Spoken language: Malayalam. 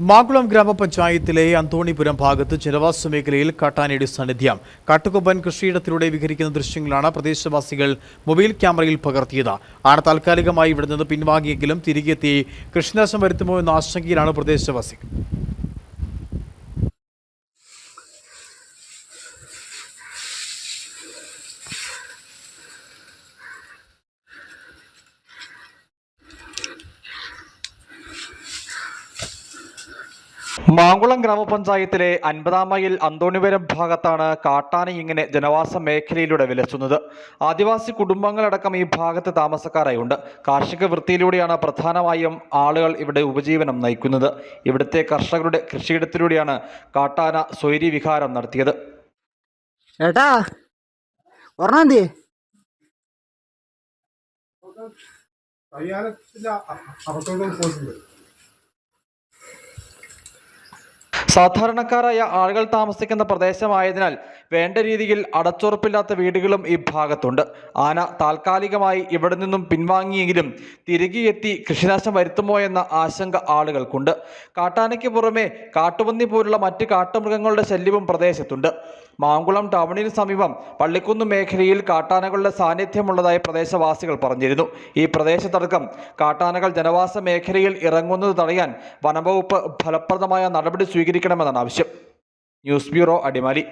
മാകുളം ഗ്രാമപഞ്ചായത്തിലെ അന്തോണിപുരം ഭാഗത്ത് ജനവാസ മേഖലയിൽ കാട്ടാനയുടെ സാന്നിധ്യം. കാട്ടുകൊമ്പൻ കൃഷിയിടത്തിലൂടെ വിഹരിക്കുന്ന ദൃശ്യങ്ങളാണ് പ്രദേശവാസികൾ മൊബൈൽ ക്യാമറയിൽ പകർത്തിയത്. ആന താൽക്കാലികമായി ഇവിടെ നിന്ന് പിൻവാങ്ങിയെങ്കിലും തിരികെത്തി കൃഷിനാശം വരുത്തുമോ എന്ന ആശങ്കയിലാണ് പ്രദേശവാസികൾ. മാങ്കുളം ഗ്രാമപഞ്ചായത്തിലെ അൻപതാം മൈൽ അന്തോണിപുരം ഭാഗത്താണ് കാട്ടാന ഇങ്ങനെ ജനവാസ മേഖലയിലൂടെ വിലസുന്നത്. ആദിവാസി കുടുംബങ്ങളടക്കം ഈ ഭാഗത്ത് താമസക്കാരായുണ്ട്. കാർഷിക വൃത്തിയിലൂടെയാണ് പ്രധാനമായും ആളുകൾ ഇവിടെ ഉപജീവനം നയിക്കുന്നത്. ഇവിടുത്തെ കർഷകരുടെ കൃഷിയിടത്തിലൂടെയാണ് കാട്ടാന സ്വൈരി വിഹാരം നടത്തിയത്. ഏട്ടാ പോയിട്ടുണ്ട്. സാധാരണക്കാരായ ആളുകൾ താമസിക്കുന്ന പ്രദേശമായതിനാൽ വേണ്ട രീതിയിൽ അടച്ചുറപ്പില്ലാത്ത വീടുകളും ഈ ഭാഗത്തുണ്ട്. ആന താൽക്കാലികമായി ഇവിടെ നിന്നും പിൻവാങ്ങിയെങ്കിലും തിരികെ എത്തി കൃഷിനാശം വരുത്തുമോ എന്ന ആശങ്ക ആളുകൾക്കുണ്ട്. കാട്ടാനയ്ക്ക് പുറമെ കാട്ടുപന്നി പോലുള്ള മറ്റ് കാട്ടുമൃഗങ്ങളുടെ ശല്യവും പ്രദേശത്തുണ്ട്. മാങ്കുളം ടൗണിന് സമീപം പള്ളിക്കുന്ന് മേഖലയിൽ കാട്ടാനകളുടെ സാന്നിധ്യമുള്ളതായി പ്രദേശവാസികൾ പറഞ്ഞിരുന്നു. ഈ പ്രദേശത്തടക്കം കാട്ടാനകൾ ജനവാസ മേഖലയിൽ ഇറങ്ങുന്നത് തടയാൻ വനംവകുപ്പ് ഫലപ്രദമായ നടപടി സ്വീകരിക്കണമെന്നാണ് ആവശ്യം. News bureau Adimali.